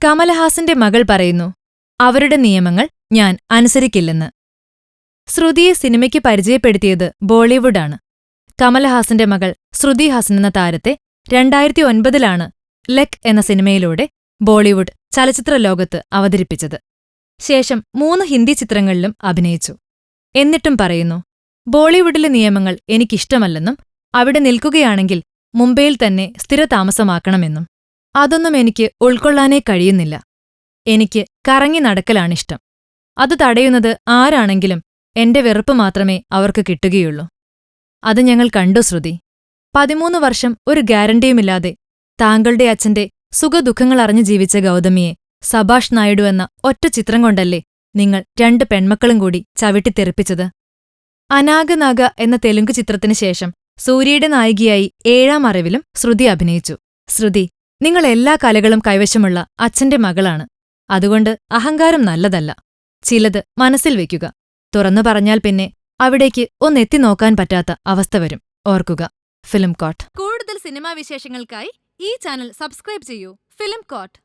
കമലഹാസന്റെ മകൾ പറയുന്നു അവരുടെ നിയമങ്ങൾ ഞാൻ അനുസരിക്കില്ലെന്ന്. ശ്രുതിയെ സിനിമയ്ക്ക് പരിചയപ്പെടുത്തിയത് ബോളിവുഡാണ്. കമലഹാസന്റെ മകൾ ശ്രുതി ഹാസൻ എന്ന താരത്തെ രണ്ടായിരത്തി ഒൻപതിലാണ് ലെക് എന്ന സിനിമയിലൂടെ ബോളിവുഡ് ചലച്ചിത്ര ലോകത്ത് അവതരിപ്പിച്ചത്. ശേഷം മൂന്ന് ഹിന്ദി ചിത്രങ്ങളിലും അഭിനയിച്ചു. എന്നിട്ടും പറയുന്നു ബോളിവുഡിലെ നിയമങ്ങൾ എനിക്കിഷ്ടമല്ലെന്നും അവിടെ നിൽക്കുകയാണെങ്കിൽ മുംബൈയിൽ തന്നെ സ്ഥിരതാമസമാക്കണമെന്നും. അതൊന്നും എനിക്ക് ഉൾക്കൊള്ളാനേ കഴിയുന്നില്ല. എനിക്ക് കറങ്ങി നടക്കലാണിഷ്ടം. അത് തടയുന്നത് ആരാണെങ്കിലും എന്റെ വെറുപ്പ് മാത്രമേ അവർക്ക് കിട്ടുകയുള്ളൂ. അത് ഞങ്ങൾ കണ്ടു ശ്രുതി. പതിമൂന്ന് വർഷം ഒരു ഗ്യാരണ്ടിയുമില്ലാതെ താങ്കളുടെ അച്ഛന്റെ സുഖദുഃഖങ്ങൾ അറിഞ്ഞു ജീവിച്ച ഗൗതമിയെ സഭാഷ് നായിഡു എന്ന ഒറ്റ ചിത്രം കൊണ്ടല്ലേ നിങ്ങൾ രണ്ട് പെൺമക്കളും കൂടി ചവിട്ടിത്തെറിപ്പിച്ചത് അനാഗനാഗ എന്ന തെലുങ്ക് ചിത്രത്തിന് ശേഷം സൂര്യയുടെ നായികയായി ഏഴാം അറിവിലും ശ്രുതി അഭിനയിച്ചു. ശ്രുതി നിങ്ങൾ എല്ലാ കലകളും കൈവശമുള്ള അച്ഛന്റെ മകളാണ്. അതുകൊണ്ട് അഹങ്കാരം നല്ലതല്ല. ചിലത് മനസ്സിൽ വെക്കുക തുറന്നു പറഞ്ഞാൽ പിന്നെ അവിടേക്ക് ഒന്നെത്തി നോക്കാൻ പറ്റാത്ത അവസ്ഥ വരും. ഓർക്കുക. Film coat. കൂടുതൽ സിനിമാ വിശേഷങ്ങൾക്കായി ഈ ചാനൽ സബ്സ്ക്രൈബ് ചെയ്യൂ. Film coat.